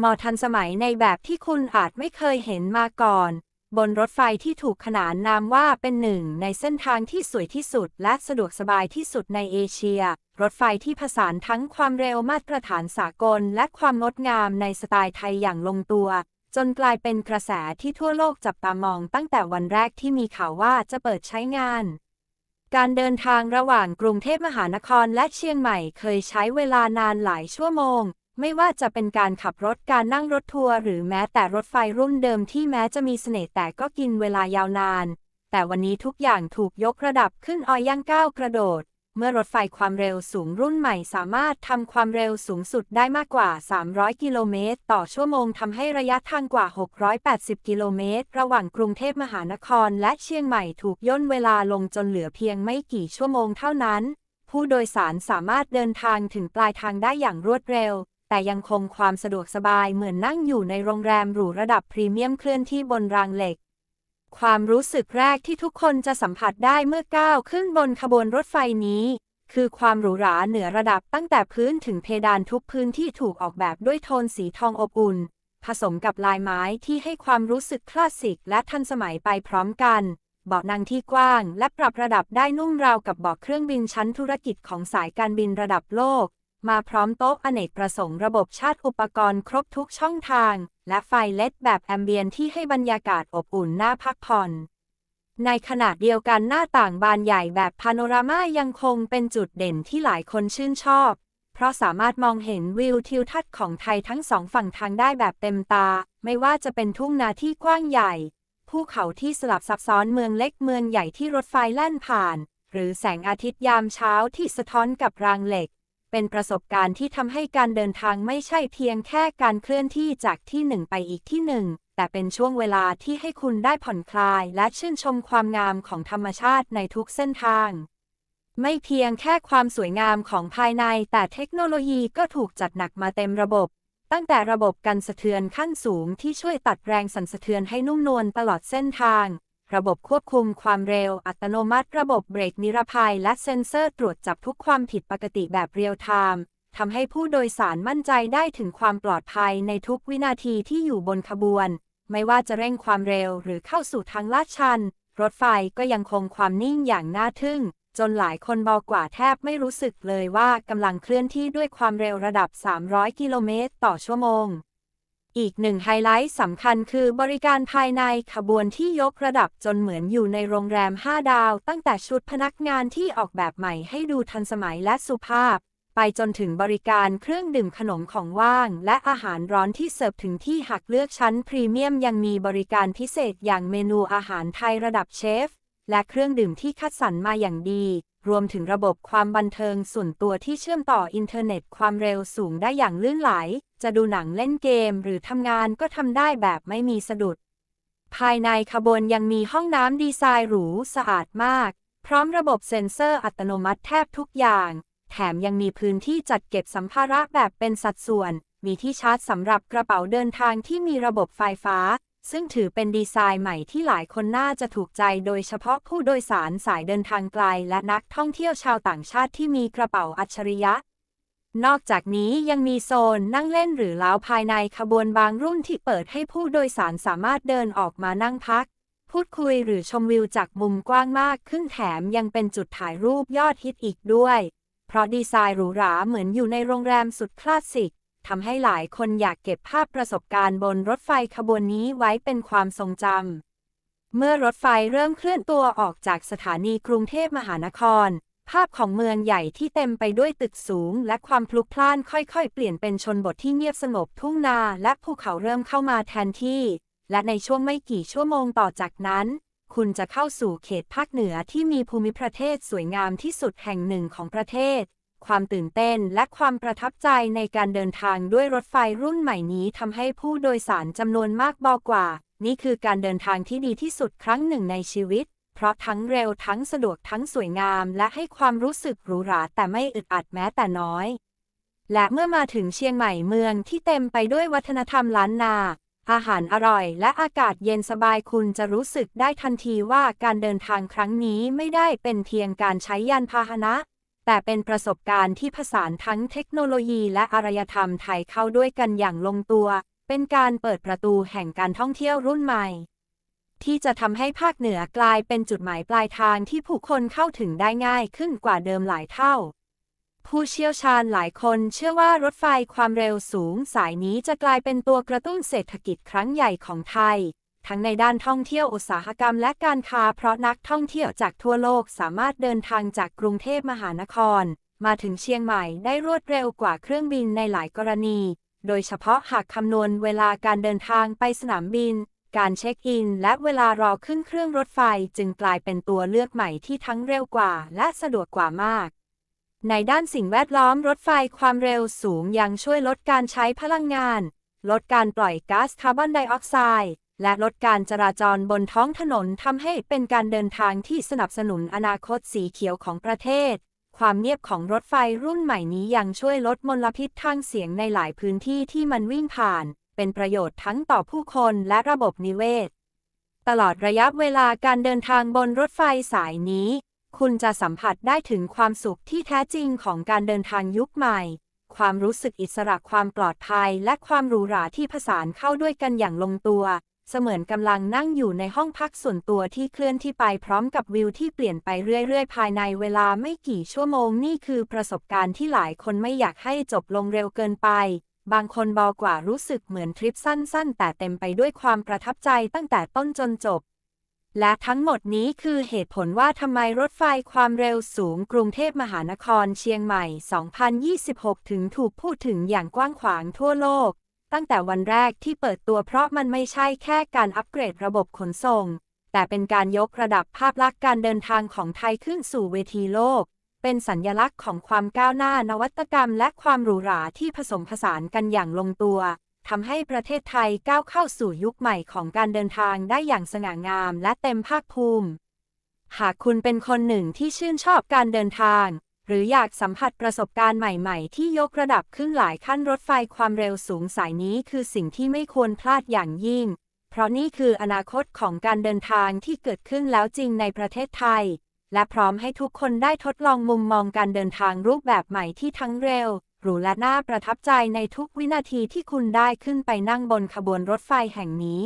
มอทันสมัยในแบบที่คุณอาจไม่เคยเห็นมาก่อน บนรถไฟที่ถูกขนานนามว่าเป็นหนึ่งในเส้นทางที่สวยที่สุดและสะดวกสบายที่สุดในเอเชีย รถไฟที่ผสานทั้งความเร็วมาตรฐานสากล และความงดงามในสไตล์ไทยอย่างลงตัว จนกลายเป็นกระแสที่ทั่วโลกจับตามองตั้งแต่วันแรกที่มีข่าวว่าจะเปิดใช้งานการเดินทางระหว่างกรุงเทพมหานครและเชียงใหม่เคยใช้เวลานานหลายชั่วโมง ไม่ว่าจะเป็นการขับรถการนั่งรถทัวร์หรือแม้แต่รถไฟรุ่นเดิมที่แม้จะมีเสน่ห์แต่ก็กินเวลายาวนาน แต่วันนี้ทุกอย่างถูกยกระดับขึ้นออยย่างก้าวกระโดด เมื่อรถไฟความเร็วสูงรุ่นใหม่สามารถทำความเร็วสูงสุดได้มากกว่า 300 กิโลเมตร ต่อชั่วโมงทำให้ระยะทางกว่า 680 กิโลเมตร ระหว่างกรุงเทพมหานครและเชียงใหม่ถูกย่นเวลาลงจนเหลือเพียงไม่กี่ชั่วโมงเท่านั้น ผู้โดยสารสามารถเดินทางถึงปลายทางได้อย่างรวดเร็ว แต่ยังคงความสะดวกสบายเหมือนนั่งอยู่ในโรงแรมหรูระดับพรีเมียมเคลื่อนที่บนรางเหล็ก ความรู้สึกแรกที่ทุกคนจะสัมผัสได้เมื่อก้าวขึ้นบนขบวนรถไฟนี้ คือความหรูหราเหนือระดับตั้งแต่พื้นถึงเพดานทุกพื้นที่ถูกออกแบบด้วยโทนสีทองอบอุ่น ผสมกับลายไม้ที่ให้ความรู้สึกคลาสสิกและทันสมัยไปพร้อมกันเบาะนั่งที่กว้างและปรับระดับได้นุ่มราวกับเบาะเครื่องบินชั้นธุรกิจของสายการบินระดับโลก มาพร้อมโต๊ะอเนกประสงค์ระบบชาร์จอุปกรณ์ครบทุกช่องทาง และไฟเลดแบบแอมเบียนที่ให้บรรยากาศอบอุ่นน่าพักผ่อน ในขณะเดียวกันหน้าต่างบานใหญ่แบบพาโนรามายังคงเป็นจุดเด่นที่หลายคนชื่นชอบ เพราะสามารถมองเห็นวิวทิวทัศน์ของไทยทั้งสองฝั่งทางได้แบบเต็มตา ไม่ว่าจะเป็นทุ่งนาที่กว้างใหญ่ ภูเขาที่สลับซับซ้อนเมืองเล็กเมืองใหญ่ที่รถไฟแล่นผ่าน หรือแสงอาทิตย์ยามเช้าที่สะท้อนกับรางเหล็ก เป็นประสบการณ์ที่ทำให้การเดินทางไม่ใช่เพียงแค่การเคลื่อนที่จากที่หนึ่งไปอีกที่หนึ่ง แต่เป็นช่วงเวลาที่ให้คุณได้ผ่อนคลายและชื่นชมความงามของธรรมชาติในทุกเส้นทาง ไม่เพียงแค่ความสวยงามของภายใน แต่เทคโนโลยีก็ถูกจัดหนักมาเต็มระบบ ตั้งแต่ระบบกันสะเทือนขั้นสูงที่ช่วยตัดแรงสั่นสะเทือนให้นุ่มนวลตลอดเส้นทาง ระบบควบคุมความเร็ว อัตโนมัติ ระบบเบรกนิรภัย และเซ็นเซอร์ตรวจจับทุกความผิดปกติแบบเรียลไทม์ทำให้ผู้โดยสารมั่นใจได้ถึงความปลอดภัยในทุกวินาทีที่อยู่บนขบวน ไม่ว่าจะเร่งความเร็วหรือเข้าสู่ทางลาดชัน รถไฟก็ยังคงความนิ่งอย่างน่าทึ่ง จนหลายคนบอกกว่าแทบไม่รู้สึกเลยว่ากำลังเคลื่อนที่ด้วยความเร็วระดับ 300 กิโลเมตรต่อชั่วโมง อีกหนึ่งไฮไลท์สำคัญคือบริการภายในขบวนที่ยกระดับจนเหมือนอยู่ในโรงแรม 5 ดาว ตั้งแต่ชุดพนักงานที่ออกแบบใหม่ให้ดูทันสมัยและสุภาพ ไปจนถึงบริการเครื่องดื่มขนมของว่าง และอาหารร้อนที่เสิร์ฟถึงที่หักเลือกชั้นพรีเมียมยังมีบริการพิเศษอย่างเมนูอาหารไทยระดับเชฟ และเครื่องดื่มที่คัดสรรมาอย่างดีรวมถึงระบบความบันเทิงส่วนตัวที่เชื่อมต่ออินเทอร์เน็ตความเร็วสูงได้อย่างลื่นไหล จะดูหนังเล่นเกมหรือทำงานก็ทำได้แบบไม่มีสะดุด ภายในขบวนยังมีห้องน้ำดีไซน์หรูสะอาดมาก พร้อมระบบเซ็นเซอร์อัตโนมัติแทบทุกอย่าง แถมยังมีพื้นที่จัดเก็บสัมภาระแบบเป็นสัดส่วน มีที่ชาร์จสำหรับกระเป๋าเดินทางที่มีระบบไฟฟ้า ซึ่งถือเป็นดีไซน์ใหม่ที่หลายคนน่าจะถูกใจโดยเฉพาะผู้โดยสารสายเดินทางไกล และนักท่องเที่ยวชาวต่างชาติที่มีกระเป๋าอัจฉริยะ นอกจากนี้ยังมีโซนนั่งเล่นหรือเล้าภายในขบวนบางรุ่นที่เปิดให้ผู้โดยสารสามารถเดินออกมานั่งพัก พูดคุยหรือชมวิวจากมุมกว้างมากขึ้นแถมยังเป็นจุดถ่ายรูปยอดฮิตอีกด้วย เพราะดีไซน์หรูหราเหมือนอยู่ในโรงแรมสุดคลาสสิกทำให้หลายคนอยากเก็บภาพประสบการณ์บนรถไฟขบวนนี้ไว้เป็นความทรงจำเมื่อรถไฟเริ่มเคลื่อนตัวออกจากสถานีกรุงเทพมหานคร ภาพของเมืองใหญ่ที่เต็มไปด้วยตึกสูง และความพลุกพล่านค่อยๆ เปลี่ยนเป็นชนบทที่เงียบสงบทุ่งนาและภูเขาเริ่มเข้ามาแทนที่ และในช่วงไม่กี่ชั่วโมงต่อจากนั้น คุณจะเข้าสู่เขตภาคเหนือที่มีภูมิประเทศสวยงามที่สุดแห่งหนึ่งของประเทศ ความตื่นเต้นและความประทับใจในการเดินทางด้วยรถไฟรุ่นใหม่นี้ทำให้ผู้โดยสารจำนวนมากบอกกว่า นี่คือการเดินทางที่ดีที่สุดครั้งหนึ่งในชีวิต เพราะทั้งเร็วทั้งสะดวกทั้งสวยงามและให้ความรู้สึกหรูหราแต่ไม่อึดอัดแม้แต่น้อย และเมื่อมาถึงเชียงใหม่เมืองที่เต็มไปด้วยวัฒนธรรมล้านนา อาหารอร่อยและอากาศเย็นสบายคุณจะรู้สึกได้ทันทีว่าการเดินทางครั้งนี้ไม่ได้เป็นเพียงการใช้ยานพาหนะ แต่เป็นประสบการณ์ที่ผสานทั้งเทคโนโลยีและอารยธรรมไทยเข้าด้วยกันอย่างลงตัว เป็นการเปิดประตูแห่งการท่องเที่ยวรุ่นใหม่ ที่จะทำให้ภาคเหนือกลายเป็นจุดหมายปลายทางที่ผู้คนเข้าถึงได้ง่ายขึ้นกว่าเดิมหลายเท่า ผู้เชี่ยวชาญหลายคนเชื่อว่ารถไฟความเร็วสูงสายนี้จะกลายเป็นตัวกระตุ้นเศรษฐกิจครั้งใหญ่ของไทย ทั้งในด้านท่องเที่ยวอุตสาหกรรมและการค้า เพราะนักท่องเที่ยวจากทั่วโลกสามารถเดินทางจากกรุงเทพมหานคร มาถึงเชียงใหม่ได้รวดเร็วกว่าเครื่องบินในหลายกรณี โดยเฉพาะหากคำนวณเวลาการเดินทางไปสนามบิน การเช็คอิน และเวลารอขึ้นเครื่องรถไฟจึงกลายเป็นตัวเลือกใหม่ที่ทั้งเร็วกว่า และสะดวกกว่ามาก ในด้านสิ่งแวดล้อมรถไฟความเร็วสูงยังช่วยลดการใช้พลังงาน ลดการปล่อยก๊าซคาร์บอนไดออกไซด์และลดการจราจรบนท้องถนนทำให้เป็นการเดินทางที่สนับสนุนอนาคตสีเขียวของประเทศ ความเงียบของรถไฟรุ่นใหม่นี้ยังช่วยลดมลพิษทางเสียงในหลายพื้นที่ที่มันวิ่งผ่าน เป็นประโยชน์ทั้งต่อผู้คนและระบบนิเวศ ตลอดระยะเวลาการเดินทางบนรถไฟสายนี้ คุณจะสัมผัสได้ถึงความสุขที่แท้จริงของการเดินทางยุคใหม่ ความรู้สึกอิสระความปลอดภัย และความหรูหราที่ผสานเข้าด้วยกันอย่างลงตัว เสมือนกำลังนั่งอยู่ในห้องพักส่วนตัวที่เคลื่อนที่ไปพร้อมกับวิวที่เปลี่ยนไปเรื่อยๆ ภายในเวลาไม่กี่ชั่วโมงนี่คือประสบการณ์ที่หลายคนไม่อยากให้จบลงเร็วเกินไป บางคนบอกว่ารู้สึกเหมือนทริปสั้น ๆ แต่เต็มไปด้วยความประทับใจตั้งแต่ต้นจนจบ และทั้งหมดนี้คือเหตุผลว่าทำไมรถไฟความเร็วสูงกรุงเทพมหานครเชียงใหม่ 2026 ถึงถูกพูดถึงอย่างกว้างขวางทั่วโลก ตั้งแต่วันแรกที่เปิดตัวเพราะมันไม่ใช่แค่การอัปเกรดระบบขนส่ง แต่เป็นการยกระดับภาพลักษณ์การเดินทางของไทยขึ้นสู่เวทีโลก เป็นสัญญลักษณ์ของความก้าวหน้านวัตกรรมและความหรูหราที่ผสมผสานกันอย่างลงตัวทำให้ประเทศไทยก้าวเข้าสู่ยุคใหม่ของการเดินทางได้อย่างสง่างามและเต็มภาคภูมิ หากคุณเป็นคนหนึ่งที่ชื่นชอบการเดินทาง หรืออยากสัมผัสประสบการณ์ใหม่ๆ ที่ยกระดับขึ้นหลายขั้นรถไฟความเร็วสูงสายนี้คือสิ่งที่ไม่ควรพลาดอย่างยิ่ง เพราะนี่คืออนาคตของการเดินทางที่เกิดขึ้นแล้วจริงในประเทศไทย และพร้อมให้ทุกคนได้ทดลองมุมมองการเดินทางรูปแบบใหม่ที่ทั้งเร็ว หรูและน่าประทับใจในทุกวินาทีที่คุณได้ขึ้นไปนั่งบนขบวนรถไฟแห่งนี้